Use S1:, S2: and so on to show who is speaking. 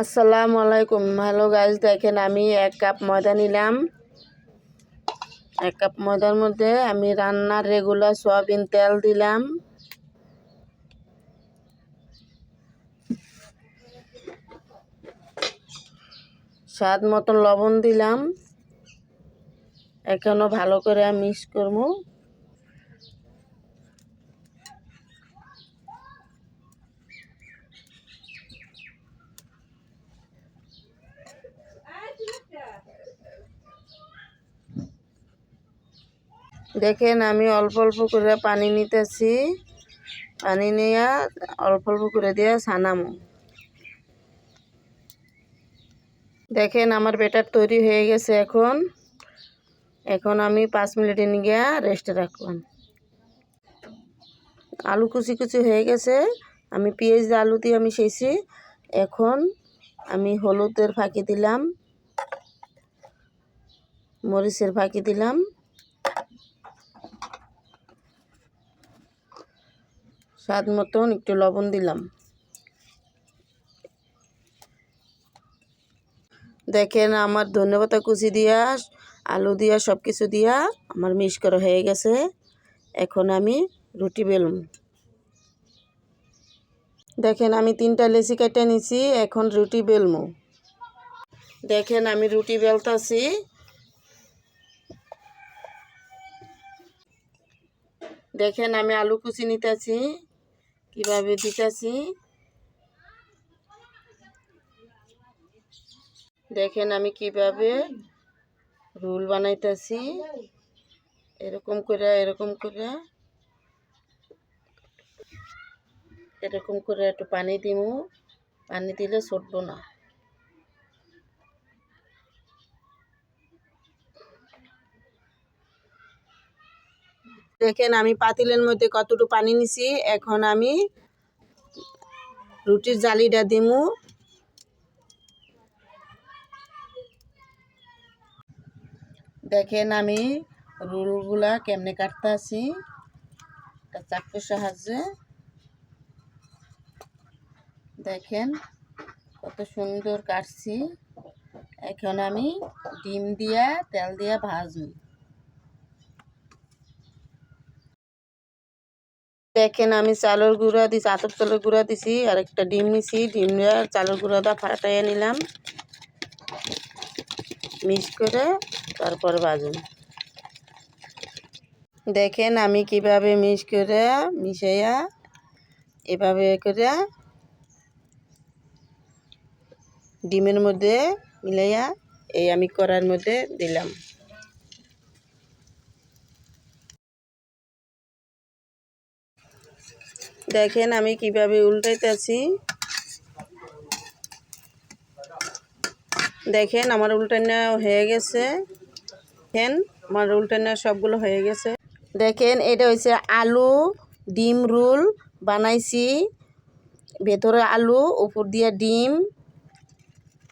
S1: আসসালামু আলাইকুম। Hello guys দেখেন আমি এক কাপ ময়দা নিলাম। এক কাপ ময়দার মধ্যে আমি রান্নার রেগুলার সয়াবিন তেল দিলাম। স্বাদ মতন লবণ দিলাম। এখনও ভালো করে মিক্স করব। দেখেন, আমি অল্প অল্প করে পানি নিতেছি। পানি নিয়ে অল্প অল্প করে দিয়ে ছানামো। দেখেন, আমার বেটার তৈরি হয়ে গেছে এখন। এখন আমি পাঁচ মিনিটে নিয়ে রেস্টে রাখলাম। আলু কুচি কুচি হয়ে গেছে। আমি পেঁয়াজ আলু দিয়ে আমি সেছি। এখন আমি হলুদের ফাঁকি দিলাম। মরিচের ফাঁকি দিলাম। স্বাদ মতন একটু লবণ দিলাম। দেখেন আমার ধন্যবাদ কুচি দিয়া, আলু দিয়া সব কিছু দিয়া আমার মিক্স করা হয়ে গেছে। এখন আমি রুটি বেলুন দেখেন আমি তিনটা লেচি কেটে নিছি, এখন রুটি বেলমু। দেখেন আমি রুটি বেলতাছি। দেখেন আমি আলু কুচি নিতেছি। কীভাবে দিতেছি? দেখেন আমি কীভাবে রুল বানাইতেছি। এরকম করে এরকম করে। এরকম করে একটু পানি দিমু। পানি দিলে ছুটবো না। দেখেন আমি পাতিলের মধ্যে কতটুকু পানি নিছি, এখন আমি রুটির জালিটা দিমু। দেখেন আমি রুলগুলা কেমনে কাটতে আছি চাকুর সাহায্যে। দেখেন কত সুন্দর কাটছি, এখন আমি ডিম দিয়া তেল দিয়া ভাজু দেখেন আমি চালের গুঁড়া দিছি, আতপ চালের গুঁড়া দিছি, আর একটা ডিম নিছি, ডিম দিয়ে চালের গুঁড়াটা ফাটাইয়া নিলাম। মিক্স করে তারপর বাজুন দেখেন আমি কীভাবে মিক্স করে মিশাইয়া এভাবে করে ডিমের মধ্যে মিলাইয়া এই আমি করার মধ্যে দিলাম। দেখেন আমি কীভাবে উল্টাইতেছি। দেখেন আমার উল্টানা হয়ে গেছে। দেখেন আমার উল্টানা সবগুলো হয়ে গেছে। দেখেন এটা হয়েছে আলু ডিম রোল। বানাইছি। ভেতরে আলু, উপর দিয়ে ডিম।